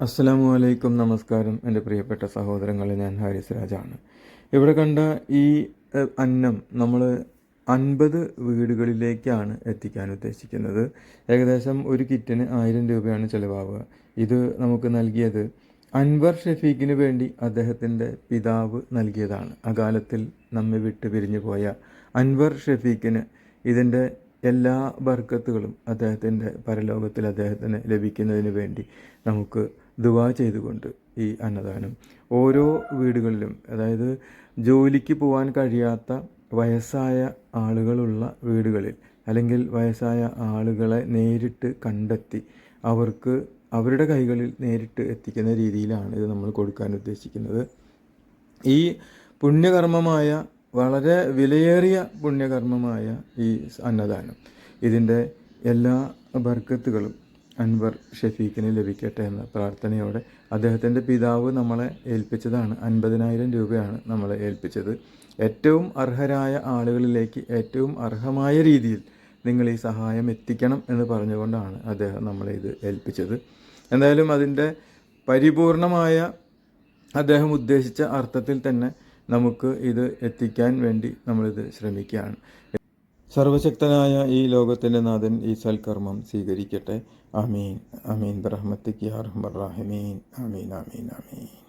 അസ്സലാമു വലൈക്കും നമസ്കാരം. എന്റെ പ്രിയപ്പെട്ട സഹോദരങ്ങളെ ഞാൻ ഹാരിസ് രാജാണ്. ഇവിടെ കണ്ട ഈ അന്നം നമ്മൾ അൻപത് വീടുകളിലേക്കാണ് എത്തിക്കാൻ ഉദ്ദേശിക്കുന്നത്. ഏകദേശം ഒരു കിറ്റിന് ആയിരം രൂപയാണ് ചിലവാവുക. ഇത് നമുക്ക് നൽകിയത് അൻവർ ഷെഫീഖിന് വേണ്ടി അദ്ദേഹത്തിന്റെ പിതാവ് നൽകിയതാണ്. അകാലത്തിൽ നമ്മെ വിട്ടു പിരിഞ്ഞു പോയ അൻവർ ഷെഫീഖിന് ഇതിന്റെ എല്ലാ ബർക്കത്തുകളും അദ്ദേഹത്തിന്റെ പരലോകത്തിൽ അദ്ദേഹത്തിന് ലഭിക്കുന്നതിന് വേണ്ടി നമുക്ക് ദുവാ ചെയ്തുകൊണ്ട് ഈ അന്നദാനം. ഓരോ വീടുകളിലും അതായത് ജോലിക്ക് പോകാൻ കഴിയാത്ത വയസ്സായ ആളുകളുള്ള വീടുകളിൽ അല്ലെങ്കിൽ വയസ്സായ ആളുകളെ നേരിട്ട് കണ്ടെത്തി അവർക്ക് അവരുടെ കൈകളിൽ നേരിട്ട് എത്തിക്കുന്ന രീതിയിലാണ് ഇത് നമ്മൾ കൊടുക്കാൻ ഉദ്ദേശിക്കുന്നത്. ഈ പുണ്യകർമ്മമായ വളരെ വിലയേറിയ പുണ്യകർമ്മമായ ഈ അന്നദാനം. ഇതിന്റെ എല്ലാ ബർക്കത്തുകളും അൻവർ ഷെഫീഖിന് ലഭിക്കട്ടെ എന്ന പ്രാർത്ഥനയോടെ അദ്ദേഹത്തിന്റെ പിതാവ് നമ്മളെ ഏൽപ്പിച്ചതാണ്. അൻപതിനായിരം രൂപയാണ് നമ്മളെ ഏൽപ്പിച്ചത്. ഏറ്റവും അർഹരായ ആളുകളിലേക്ക് ഏറ്റവും അർഹമായ രീതിയിൽ നിങ്ങൾ ഈ സഹായം എത്തിക്കണം എന്ന് പറഞ്ഞുകൊണ്ടാണ് അദ്ദേഹം നമ്മളെ ഇത് ഏൽപ്പിച്ചത്. എന്തായാലും അതിന്റെ പരിപൂർണമായ അദ്ദേഹം ഉദ്ദേശിച്ച അർത്ഥത്തിൽ തന്നെ നമുക്ക് ഇത് എത്തിക്കാൻ വേണ്ടി നമ്മളിത് ശ്രമിക്കുകയാണ്. സർവശക്തനായ ഈ ലോകത്തിന്റെ നാഥൻ ഈ സൽക്കർമ്മം സ്വീകരിക്കട്ടെ. അമീൻ അമീൻ ബ്രഹ്മത്തിക്ക് അർഹമർ റാഹിമീൻ. അമീൻ അമീൻ അമീൻ